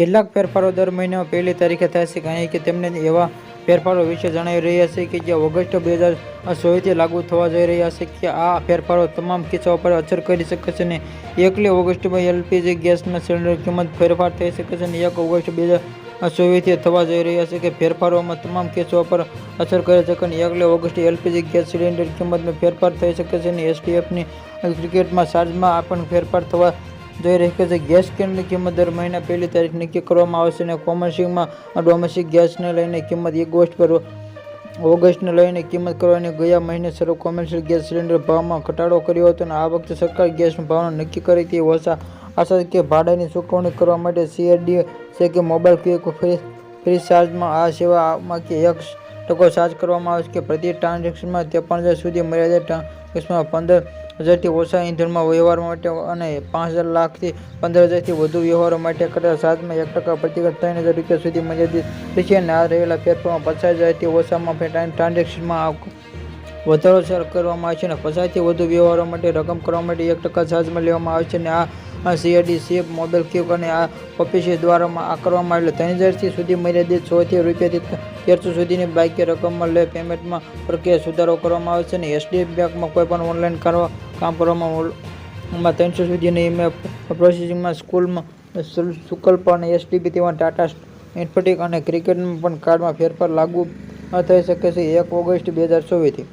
કેટલાક ફેરફારો દર મહિનામાં પહેલી તારીખે છે. કારણ કે તેમને એવા ફેરફારો વિશે જણાવી રહ્યા છે કે જે ઓગસ્ટ બે હજાર સોળથી લાગુ થવા જઈ રહ્યા છે કે આ ફેરફારો તમામ કિસ્સાઓ પર અસર કરી શકે છે અને એકલી ઓગસ્ટમાં એલપીજી ગેસના સિલિન્ડર કિંમત ફેરફાર થઈ શકે છે અને એક ઓગસ્ટ બે હજાર ચોવીસથી થવા જઈ રહ્યા છે કે ફેરફારોમાં તમામ કેસો પર અસર કરી શકે અને એકલી ઓગસ્ટ એલપીજી ગેસ સિલિન્ડર કિંમતમાં ફેરફાર થઈ શકે છે ને એસટીએફની ક્રિકેટમાં ચાર્જમાં પણ ફેરફાર થવા જઈ રહી છે ગેસ સિલિન્ડરની કિંમત દર મહિના પહેલી તારીખ નક્કી કરવામાં આવશે અને કોમર્શિયલમાં ડોમેસ્ટિક ગેસને લઈને કિંમત એક ઓગસ્ટ પર ઓગસ્ટને લઈને કિંમત કરવાની ગયા મહિને શરૂ કોમર્શિયલ ગેસ સિલિન્ડર ભાવમાં ઘટાડો કર્યો હતો અને આ વખતે સરકાર ગેસના ભાવનો નક્કી કરી તે ઓછા આશા કે ભાડાની ચૂકવણી કરવા માટે સીઆરડી છે કે મોબાઈલ ક્વિક ફ્રી ફ્રી ચાર્જમાં આ સેવામાં કે એક ટકો ચાર્જ કરવામાં આવે છે કે પ્રતિ ટ્રાન્ઝેક્શનમાં ત્રેપન હજાર સુધી મર્યાદા ટ્રાન્ઝેક્શનમાં પંદર હજારથી ઓછા ઇંધણમાં વ્યવહાર માટે અને પાંચ હજાર લાખથી પંદર હજારથી વધુ વ્યવહારો માટે કરેલા સાતમાં એક ટકા પ્રતિગત ત્રણ હજાર રૂપિયા સુધી મર્યાદિત રહેશે અને આ રહેલા ફેરફારમાં પચાસ હજારથી ઓછામાં ટ્રાન્ઝેક્શનમાં વધારો સર કરવામાં આવે છે અને પચાસથી વધુ વ્યવહારો માટે રકમ કરવા માટે એક ટકા ચાર્જમાં લેવામાં આવે છે અને આ સીઆરડી સીપ મોબાઈલ ક્યુક અને આ ઓફિસ દ્વારા આ કરવામાં આવેલ ત્રણ હજારથી સુધી મર્યાદિત સોથી રૂપિયાથી તેરસો સુધીની બાકી રકમમાં લે પેમેન્ટમાં પ્રક્રિયા સુધારો કરવામાં આવે છે અને એસડીએફ બેંકમાં કોઈપણ ઓનલાઈન કરવા કામ કરવામાં માં ત્રણસો સુધીની પ્રોસેસિંગમાં સ્કૂલમાં સુકલ્પ અને એસટીબી તેમાં ટાટા ઇન્ફોટિક અને ક્રિકેટમાં પણ કાર્ડમાં ફેરફાર લાગુ થઈ શકે છે. એક ઓગસ્ટ બે હજાર ચોવીસથી